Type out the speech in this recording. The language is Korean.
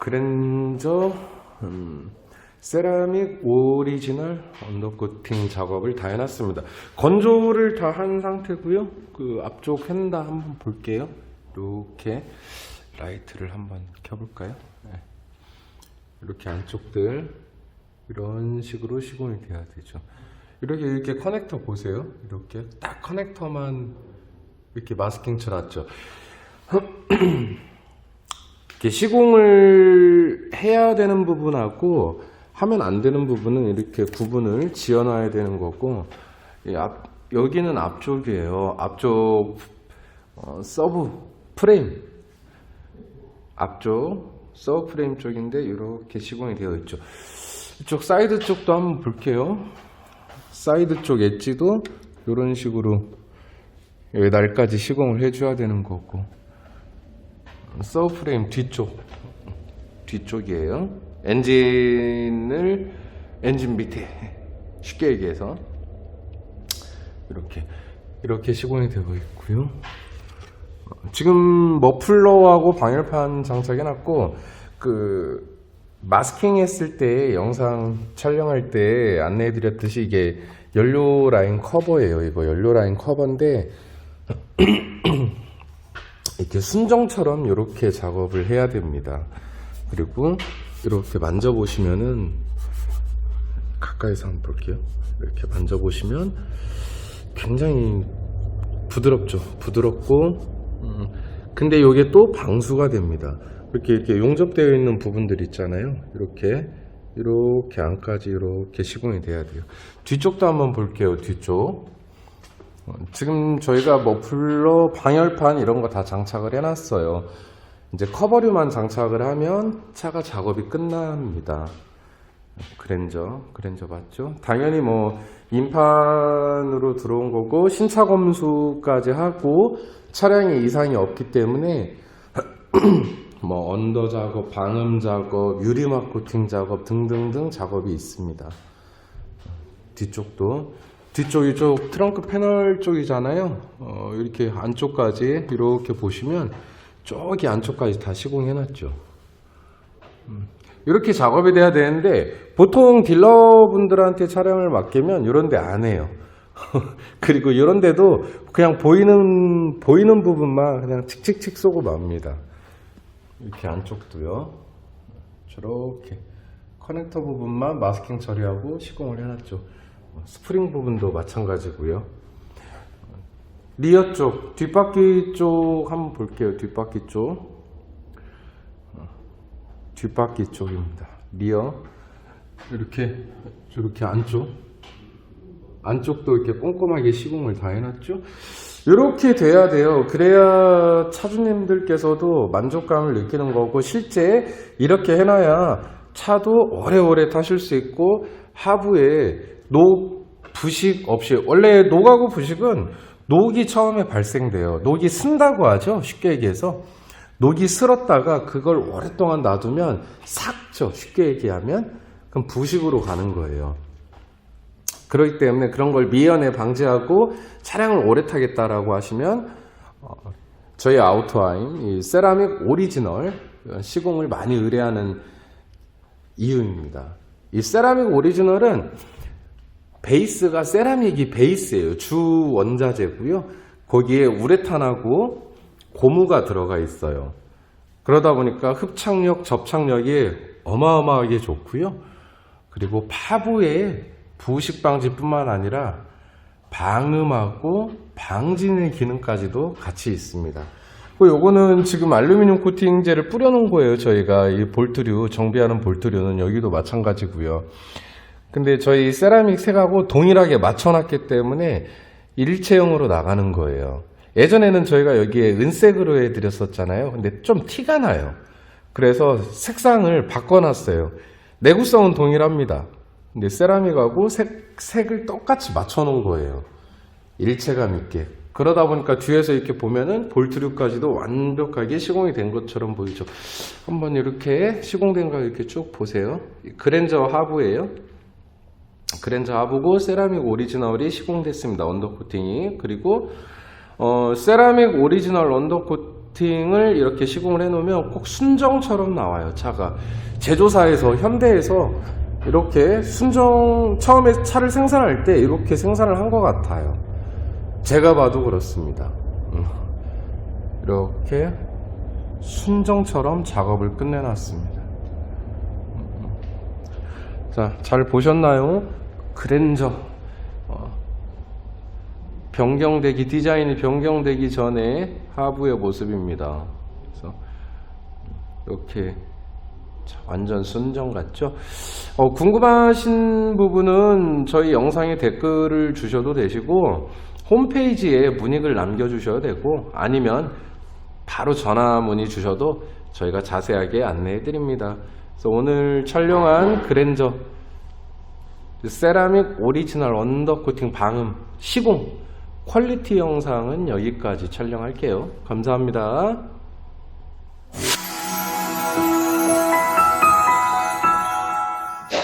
그랜저 음, 세라믹 오리지널 언더코팅 작업을 다 해놨습니다. 건조를 다 한 상태고요. 그 앞쪽 펜다 한번 볼게요. 이렇게 라이트를 한번 켜볼까요? 네. 이렇게 안쪽들 이런 식으로 시공이 돼야 되죠. 이렇게 이렇게 커넥터 보세요. 이렇게 딱 커넥터만 이렇게 마스킹 쳐놨죠. 시공을 해야 되는 부분하고 하면 안 되는 부분은 이렇게 구분을 지어놔야 되는 거고 이 앞, 여기는 앞쪽이에요. 앞쪽 어, 서브 프레임 앞쪽 서브 프레임 쪽인데 이렇게 시공이 되어 있죠. 이쪽 사이드 쪽도 한번 볼게요. 사이드 쪽 엣지도 이런 식으로 여기 날까지 시공을 해줘야 되는 거고 서브 프레임 뒤쪽 뒤쪽이에요. 엔진을 엔진 밑에 쉽게 얘기해서 이렇게 이렇게 시공이 되고 있고요. 어, 지금 머플러하고 방열판 장착해놨고 그 마스킹 했을 때 영상 촬영할 때 안내해드렸듯이 이게 연료 라인 커버예요. 이거 연료 라인 커버인데 이렇게 순정처럼 이렇게 작업을 해야 됩니다. 그리고 이렇게 만져보시면은 가까이서 한번 볼게요. 이렇게 만져보시면 굉장히 부드럽죠. 부드럽고 음, 근데 이게 또 방수가 됩니다. 이렇게 이렇게 용접되어 있는 부분들 있잖아요. 이렇게 이렇게 안까지 이렇게 시공이 돼야 돼요. 뒤쪽도 한번 볼게요. 뒤쪽. 어, 지금 저희가 머플러 방열판 이런 거 다 장착을 해놨어요. 이제 커버류만 장착을 하면 차가 작업이 끝납니다. 그랜저, 그랜저 맞죠? 당연히 뭐 인판으로 들어온 거고 신차 검수까지 하고 차량에 이상이 없기 때문에 뭐 언더 작업, 방음 작업, 유리막 코팅 작업 등등등 작업이 있습니다. 뒤쪽도 뒤쪽 이쪽 트렁크 패널 쪽이잖아요. 어, 이렇게 안쪽까지 이렇게 보시면 저기 안쪽까지 다 시공해 놨죠. 음, 이렇게 작업이 돼야 되는데 보통 딜러분들한테 차량을 맡기면 이런 데 안 해요. 그리고 이런 데도 그냥 보이는 보이는 부분만 그냥 칙칙칙 쏘고 맙니다. 이렇게 안쪽도요. 저렇게 커넥터 부분만 마스킹 처리하고 시공을 해놨죠. 어, 스프링 부분도 마찬가지고요. 리어 쪽, 뒷바퀴 쪽 한번 볼게요. 뒷바퀴 쪽. 어, 뒷바퀴 쪽입니다. 리어. 이렇게, 이렇게 안쪽. 안쪽도 이렇게 꼼꼼하게 시공을 다 해놨죠. 이렇게 돼야 돼요. 그래야 차주님들께서도 만족감을 느끼는 거고, 실제 이렇게 해놔야 차도 오래오래 타실 수 있고, 하부에 녹, 부식 없이, 원래 녹하고 부식은 녹이 처음에 발생돼요. 녹이 쓴다고 하죠. 쉽게 얘기해서. 녹이 쓸었다가 그걸 오랫동안 놔두면 삭죠. 쉽게 얘기하면. 그럼 부식으로 가는 거예요. 그렇기 때문에 그런 걸 미연에 방지하고 차량을 오래 타겠다라고 하시면 어, 저희 아우토아임 이 세라믹 오리지널 시공을 많이 의뢰하는 이유입니다. 이 세라믹 오리지널은 베이스가 세라믹이 베이스예요. 주 원자재고요. 거기에 우레탄하고 고무가 들어가 있어요. 그러다 보니까 흡착력, 접착력이 어마어마하게 좋고요. 그리고 파부에 부식 방지뿐만 아니라 방음하고 방지는 기능까지도 같이 있습니다. 그 요거는 지금 알루미늄 코팅제를 뿌려놓은 거예요. 저희가 이 볼트류 정비하는 볼트류는 여기도 마찬가지고요. 근데 저희 세라믹 색하고 동일하게 맞춰놨기 때문에 일체형으로 나가는 거예요. 예전에는 저희가 여기에 은색으로 해드렸었잖아요. 근데 좀 티가 나요. 그래서 색상을 바꿔놨어요. 내구성은 동일합니다. 근데 세라믹하고 색, 색을 똑같이 맞춰놓은 거예요. 일체감 있게. 그러다 보니까 뒤에서 이렇게 보면은 볼트류까지도 완벽하게 시공이 된 것처럼 보이죠. 한번 이렇게 시공된 거 이렇게 쭉 보세요. 그랜저 하부예요. 그랜저 하부고 세라믹 오리지널이 시공됐습니다. 언더코팅이. 그리고 어, 세라믹 오리지널 언더코팅 코팅을 이렇게 시공을 해놓으면 꼭 순정처럼 나와요 차가 제조사에서 현대에서 이렇게 순정 처음에 차를 생산할 때 이렇게 생산을 한 것 같아요 제가 봐도 그렇습니다 음. 이렇게 순정처럼 작업을 끝내놨습니다 자, 잘 보셨나요? 그랜저 어, 변경되기 디자인이 변경되기 전에 하부의 모습입니다. 그래서 이렇게 자, 완전 순정 같죠? 어, 궁금하신 부분은 저희 영상에 댓글을 주셔도 되시고 홈페이지에 문의글 남겨주셔도 되고 아니면 바로 전화 문의 주셔도 저희가 자세하게 안내해 드립니다. 그래서 오늘 촬영한 그랜저 세라믹 오리지널 언더 코팅 방음 시공 퀄리티 영상은 여기까지 촬영할게요. 감사합니다.